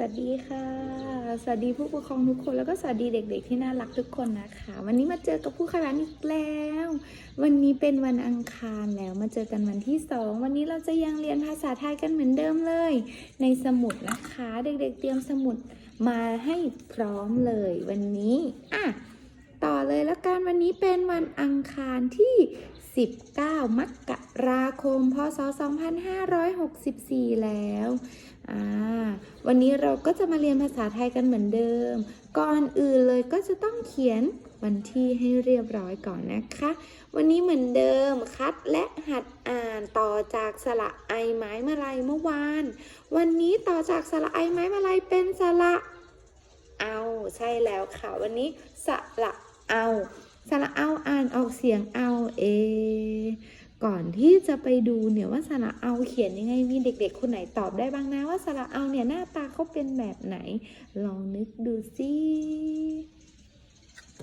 วัสดีค่ะ สวัสดีผู้ปกครองทุกคนแล้วก็สวัสดีเด็ก ๆ ที่น่ารักทุกคนนะคะ วันนี้มาเจอกับผู้ขยันอีกแล้ว วันนี้เป็นวันอังคารแล้วมาเจอกันวันที่สองวันนี้เราจะยังเรียนภาษาไทยกันเหมือนเดิมเลย ในสมุดนะคะ เด็กๆ เตรียมสมุดมาให้พร้อมเลย วันนี้อะต่อเลยแล้วกันวันนี้เป็นวันอังคารที่ 19 มกราคม พศ 2564 แล้วอ่าวันนี้เราก็จะมาเรียนภาษาไทยกันเหมือนเดิม ก่อนอื่นเลยก็จะต้องเขียนวันที่ให้เรียบร้อยก่อนนะคะ วันนี้เหมือนเดิมคัดและหัดอ่านต่อจากสระไอไม้มาลายเมื่อวาน วันนี้ต่อจากสระไอไม้มาลายเป็นสระเอา ใช่แล้วค่ะ วันนี้สระเอา สระเอาอ่านออกเสียงเอาเอ ก่อนที่จะไปดูเนี่ยว่าสระเอาเขียนยังไงมีเด็ก ๆ คนไหนตอบได้บ้างนะว่าสระเอาเนี่ยหน้าตาเขาเป็นแบบไหน ลองนึกดูสิ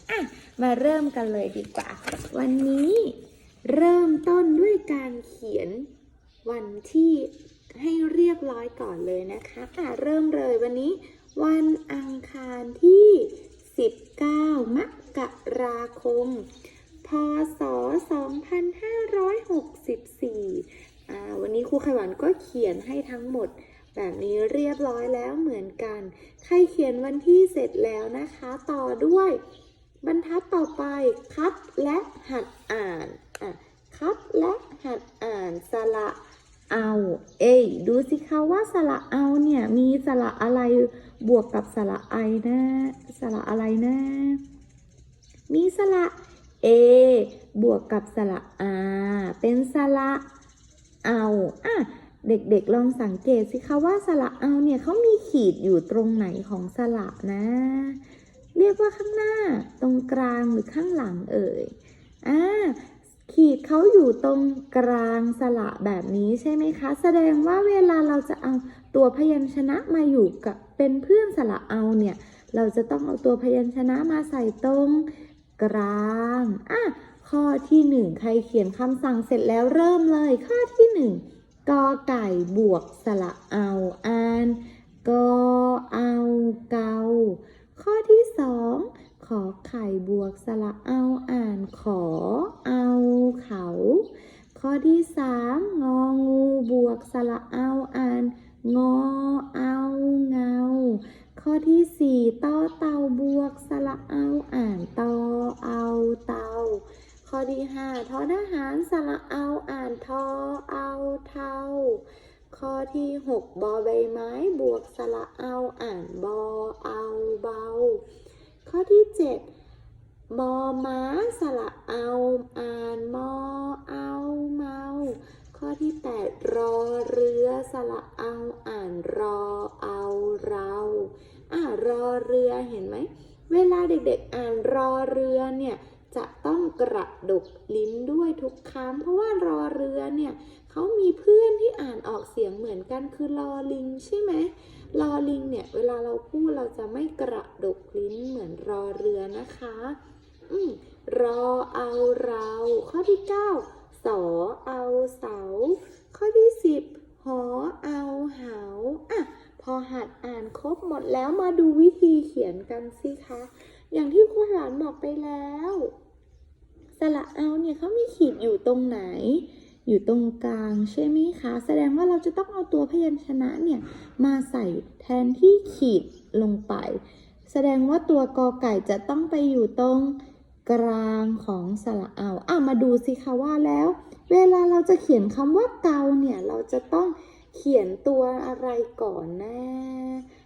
อะมาเริ่มกันเลยดีกว่า วันนี้เริ่มต้นด้วยการเขียนวันที่ให้เรียบร้อยก่อนเลยนะคะอะเริ่มเลยวันนี้ วันอังคารที่ 19 ม กราคม พศ 2564อ่าวันนี้ครูไขหวานก็เขียนให้ทั้งหมด แบบนี้เรียบร้อยแล้วเหมือนกัน ใครเขียนวันที่เสร็จแล้วนะคะ ต่อด้วย บรรทัดต่อไปคัดและหัดอ่านอะคัดและหัดอ่านสระเอา เอ้ยดูสิคะว่าสระเอาเนี่ย มีสระอะไรบวกกับสระไอนะ สระอะไรนะ มีสระ A บวกกับสระ R เป็นสระเอาอะเด็กๆลองสังเกตสิคะว่าสระเอาเนี่ยเขามีขีดอยู่ตรงไหนของสระนะ เรียกว่าข้างหน้า ตรงกลางหรือข้างหลังเอ่ยอ่าขีดเขาอยู่ตรงกลางสระแบบนี้ใช่ไหมคะ แสดงว่าเวลาเราจะเอาตัวพยัญชนะมาอยู่กับเป็นเพื่อนสระเอาเนี่ย เราจะต้องเอาตัวพยัญชนะมาใส่ตรง กลางอะข้อที่หนึ่งใครเขียนคำสั่งเสร็จแล้วเริ่มเลย ข้อที่หนึ่งกอไก่บวกสระเอาอ่านกอเอาเกา ข้อที่สองขอไข่บวกสระเอาอ่านขอเอาเขา ข้อที่สามงองูบวกสระเอาอ่านงอเอาเงา ข้อที่สี่ต่อเตาบวกสระเอาอ่านตอเอาเตา ข้อที่ห้าทอทหารสระเอาอ่านทอเอาเทาข้อที่หกบอใบไม้บวกสระเอาอ่านบอเอาเบา ข้อที่เจ็ดมอม้าสระเอาอ่านมอเอาเมา ข้อที่แปดรอเรือสระเอาอ่านรอเอาเราอ่ารอ เรือเห็นไหม เวลาเด็กๆอ่านรอเรือเนี่ยจะต้องกระดกลิ้นด้วยทุกครั้งเพราะว่ารอเรือเนี่ยเขามีเพื่อนที่อ่านออกเสียงเหมือนกันคือลอลิงใช่ไหมลอลิงเนี่ยเวลาเราพูดเราจะไม่กระดกลิ้นเหมือนรอเรือนะคะอืมรอเอาเรา ข้อที่เก้าสอเอาเสา ข้อที่สิบหอ พอหัดอ่านครบหมดแล้วมาดูวิธีเขียนกันสิคะ อย่างที่ครูหลานบอกไปแล้ว สระเอาเนี่ยเขามีขีดอยู่ตรงไหน อยู่ตรงกลางใช่ไหมคะ แสดงว่าเราจะต้องเอาตัวพยัญชนะเนี่ยมาใส่แทนที่ขีดลงไป แสดงว่าตัวกอไก่จะต้องไปอยู่ตรงกลางของสระเอาอะมาดูสิคะว่าแล้ว เวลาเราจะเขียนคำว่าเกาเนี่ยเราจะต้อง เขียนตัวอะไรก่อนนะ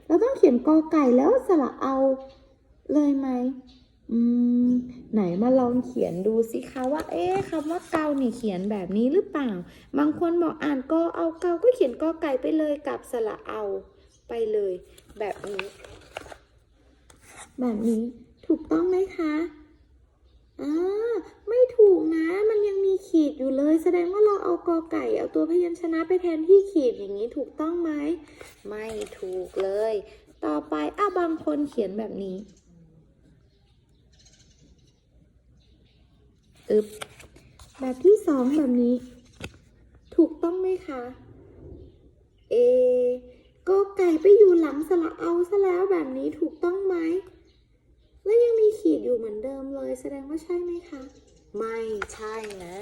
เราต้องเขียนกอไก่แล้วสระเอาเลยไหมอืม ไหนมาลองเขียนดูสิคะว่า เอ๊ะคำว่าเกาเนี่ยเขียนแบบนี้หรือเปล่า บางคนบอกอ่านกอเอาเกาก็เขียนกอไก่ไปเลยกับสระเอาไปเลย แบบนี้ แบบนี้ถูกต้องไหมคะอ่าไม่ถูกนะ มันยังมีเขียู่เลย แสดงว่าเราเอากอไก่เอาตัวพยัญชนะไปแทนที่ขีดอย่างนี้ถูกต้องไหม ไม่ถูกเลย ต่อไปอะบางคนเขียนแบบนี้อึบแบบที่สองแบบนี้ ถูกต้องไหมคะ เอกอไก่ไปอยู่หลังสระเอาซะแล้วแบบนี้ถูกต้องไหม แล้วยังมีขีดอยู่เหมือนเดิมเลย แสดงว่าใช่ไหมคะ ไม่ใช่นะ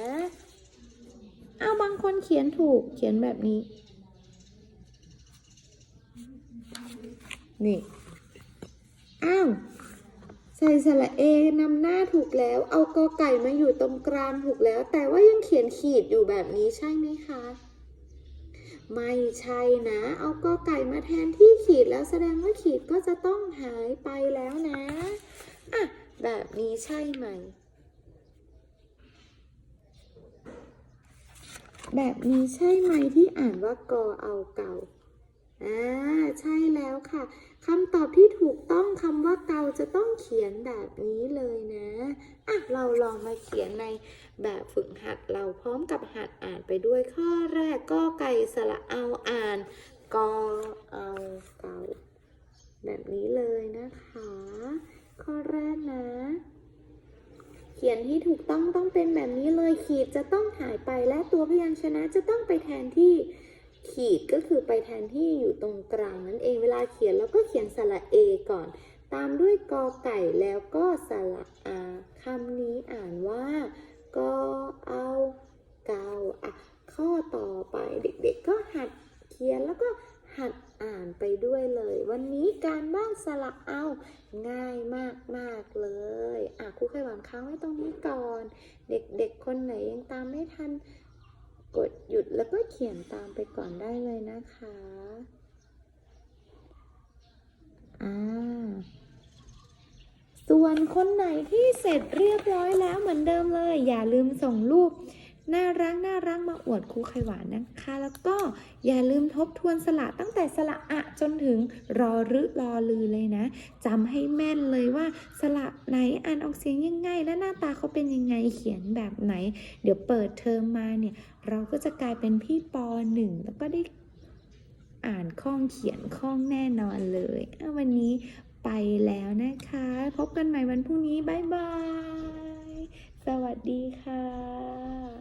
เอาบางคนเขียนถูกเขียนแบบนี้ นี่ อ้าว ใส่สระเอนำหน้าถูกแล้ว เอากอไก่มาอยู่ตรงกลางถูกแล้ว แต่ว่ายังเขียนขีดอยู่แบบนี้ใช่ไหมคะ ไม่ใช่นะ เอากอไก่มาแทนที่ขีดแล้วแสดงว่าขีดก็จะต้องหายไปแล้วนะ อะ แบบนี้ใช่ไหม แบบนี้ใช่ไหมที่อ่านว่ากอเอาเก่าอ่าใช่แล้วค่ะคำตอบที่ถูกต้องคำว่าเกาจะต้องเขียนแบบนี้เลยนะอะเราลองมาเขียนในแบบฝึกหัดเราพร้อมกับหัดอ่านไปด้วยข้อแรกก็ไก่สระเอาอ่านกอเอาเกาแบบนี้เลยนะคะ ข้อแรกนะ เขียนที่ถูกต้องต้องเป็นแบบนี้เลยขีดจะต้องหายไปและตัวพยัญชนะจะต้องไปแทนที่ขีดก็คือไปแทนที่อยู่ตรงกลางนั่นเองเวลาเขียนเราก็เขียนสระเอก่อน ตามด้วยกอไก่แล้วก็สระอาคำนี้อ่านว่ากอเอาเกาอะข้อต่อไปเด็กๆก็หัดเขียนแล้วก็ หัดอ่านไปด้วยเลย วันนี้การบ้านสระเอาง่ายมากๆเลยอะครูไขหวานค้างไว้ตรงนี้ก่อน เด็กๆคนไหนยังตามไม่ทัน กดหยุดแล้วก็เขียนตามไปก่อนได้เลยนะคะอ่าส่วนคนไหนที่เสร็จเรียบร้อยแล้วเหมือนเดิมเลย อย่าลืมส่งรูป น่ารักน่ารักมาอวดครูไขหวานนะคะ แล้วก็อย่าลืมทบทวนสระตั้งแต่สระอะจนถึงรอรึรอลือเลยนะจำให้แม่นเลยว่าสระไหนอ่านออกเสียงยังไง และหน้าตาเขาเป็นยังไงเขียนแบบไหน เดี๋ยวเปิดเทอมมาเนี่ย เราก็จะกลายเป็นพี่ปหนึ่งแล้วก็ได้อ่านคล่องเขียนคล่องแน่นอนเลยวันนี้ไปแล้วนะคะ พบกันใหม่วันพรุ่งนี้ บ๊ายบาย สวัสดีค่ะ